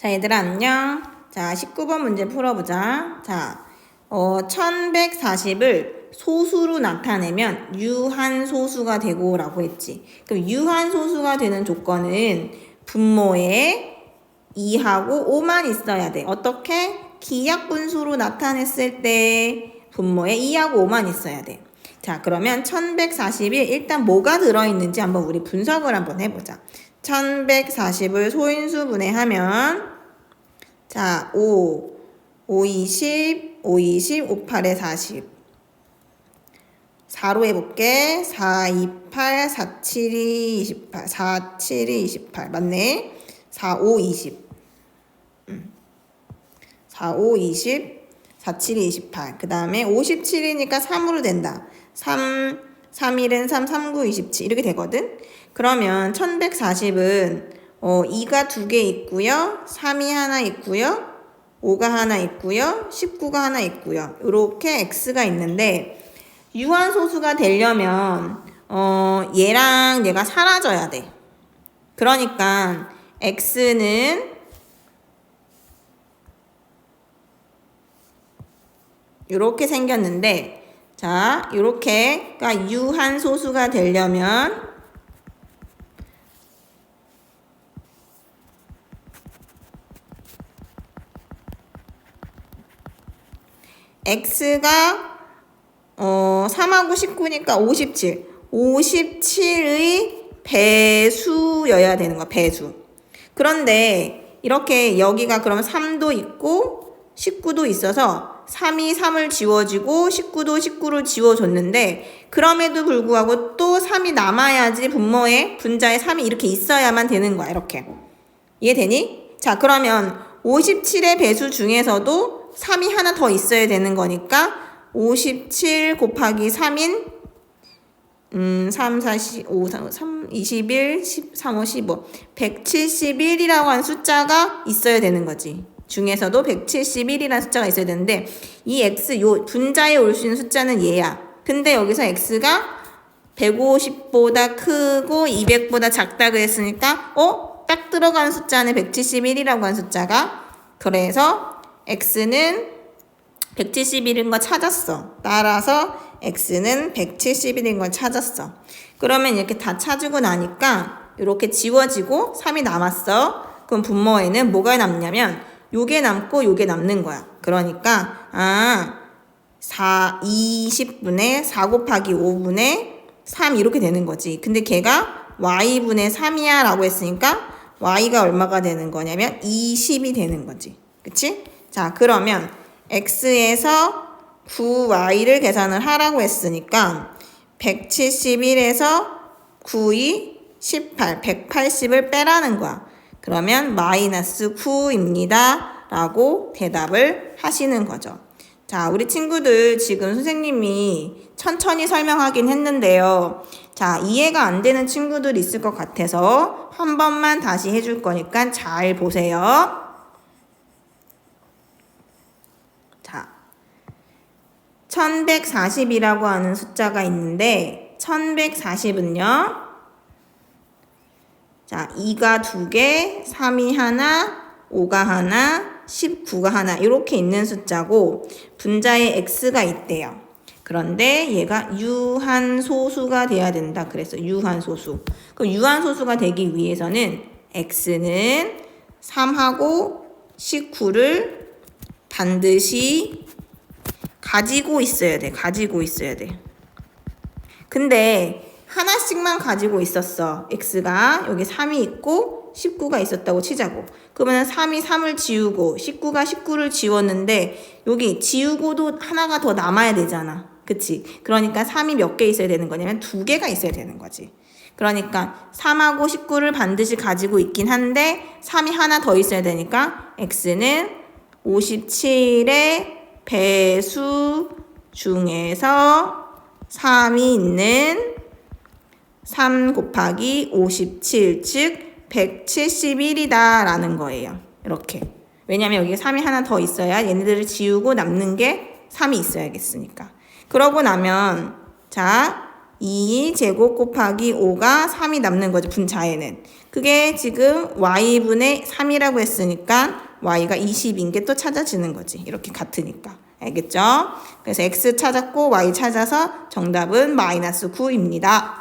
자, 얘들아, 안녕. 자, 19번 문제 풀어보자. 자, 어, 1140을 소수로 나타내면 유한소수가 되고 라고 했지. 그럼 유한소수가 되는 조건은 분모에 2하고 5만 있어야 돼. 어떻게? 기약분수로 나타냈을 때 분모에 2하고 5만 있어야 돼. 자, 그러면 1140이 일단 뭐가 들어있는지 한번 우리 분석을 한번 해보자. 1140을 소인수 분해하면 자, 5, 5, 20, 5, 20, 5, 8에 40. 4로 해볼게. 4, 2, 8, 4, 7, 2, 28. 4, 7, 2, 28. 맞네. 4, 5, 20. 음. 4, 5, 20. 4, 7, 2, 28. 그 다음에 57이니까 3으로 된다. 3, 3, 1은 3, 3, 9, 27. 이렇게 되거든. 그러면 1140은 어, 2가 두 개 있고요. 3이 하나 있고요. 5가 하나 있고요. 19가 하나 있고요. 이렇게 x가 있는데 유한소수가 되려면 어, 얘랑 얘가 사라져야 돼. 그러니까 x는 이렇게 생겼는데 자, 이렇게 그러니까 유한 소수가 되려면 x가 어 3하고 19니까 57. 57의 배수여야 되는 거야, 배수. 그런데 이렇게 여기가 그러면 3도 있고 19도 있어서 3이 3을 지워지고 19도 19를 지워줬는데 그럼에도 불구하고 또 3이 남아야지 분모에 분자에 3이 이렇게 있어야만 되는 거야, 이렇게. 이해되니? 자, 그러면 57의 배수 중에서도 3이 하나 더 있어야 되는 거니까 57 곱하기 3인 음, 3, 4, 5, 3, 3, 21, 10, 3, 5, 15. 171이라고 하는 숫자가 있어야 되는 거지. 중에서도 171이라는 숫자가 있어야 되는데, 이 x, 요, 분자에 올 수 있는 숫자는 얘야. 근데 여기서 x가 150보다 크고 200보다 작다 그랬으니까, 어? 딱 들어가는 숫자는 171이라고 하는 숫자가. 그래서 x는 171인 거 찾았어. 따라서 x는 171인 걸 찾았어. 그러면 이렇게 다 찾고 나니까 이렇게 지워지고 3이 남았어. 그럼 분모에는 뭐가 남냐면 요게 남고 요게 남는 거야. 그러니까 아 4, 20분의 4 곱하기 5분의 3 이렇게 되는 거지. 근데 걔가 y분의 3이야 라고 했으니까 y가 얼마가 되는 거냐면 20이 되는 거지. 그치? 자 그러면 x에서 9y를 계산을 하라고 했으니까 171에서 9이 18, 180을 빼라는 거야. 그러면 마이너스 9입니다. 라고 대답을 하시는 거죠. 자, 우리 친구들 지금 선생님이 천천히 설명하긴 했는데요. 자, 이해가 안 되는 친구들 있을 것 같아서 한 번만 다시 해줄 거니까 잘 보세요. 자, 1140이라고 하는 숫자가 있는데 1140은요. 자, 2가 두 개, 3이 하나, 5가 하나, 19가 하나 이렇게 있는 숫자고 분자에 x가 있대요. 그런데 얘가 유한소수가 돼야 된다. 그래서 유한소수. 그럼 유한소수가 되기 위해서는 x는 3하고 19를 반드시 가지고 있어야 돼. 가지고 있어야 돼. 근데 하나씩만 가지고 있었어. x가 여기 3이 있고 19가 있었다고 치자고. 그러면 3이 3을 지우고 19가 19를 지웠는데 여기 지우고도 하나가 더 남아야 되잖아. 그치? 그러니까 3이 몇 개 있어야 되는 거냐면 두 개가 있어야 되는 거지. 그러니까 3하고 19를 반드시 가지고 있긴 한데 3이 하나 더 있어야 되니까 x는 57의 배수 중에서 3이 있는 3 곱하기 57, 즉 171이다 라는 거예요. 이렇게. 왜냐면 여기 3이 하나 더 있어야 얘네들을 지우고 남는 게 3이 있어야겠으니까. 그러고 나면 자, 2 제곱 곱하기 5가 3이 남는 거죠. 분자에는. 그게 지금 y분의 3이라고 했으니까 y가 20인 게 또 찾아지는 거지. 이렇게 같으니까. 알겠죠? 그래서 x 찾았고 y 찾아서 정답은 마이너스 9입니다.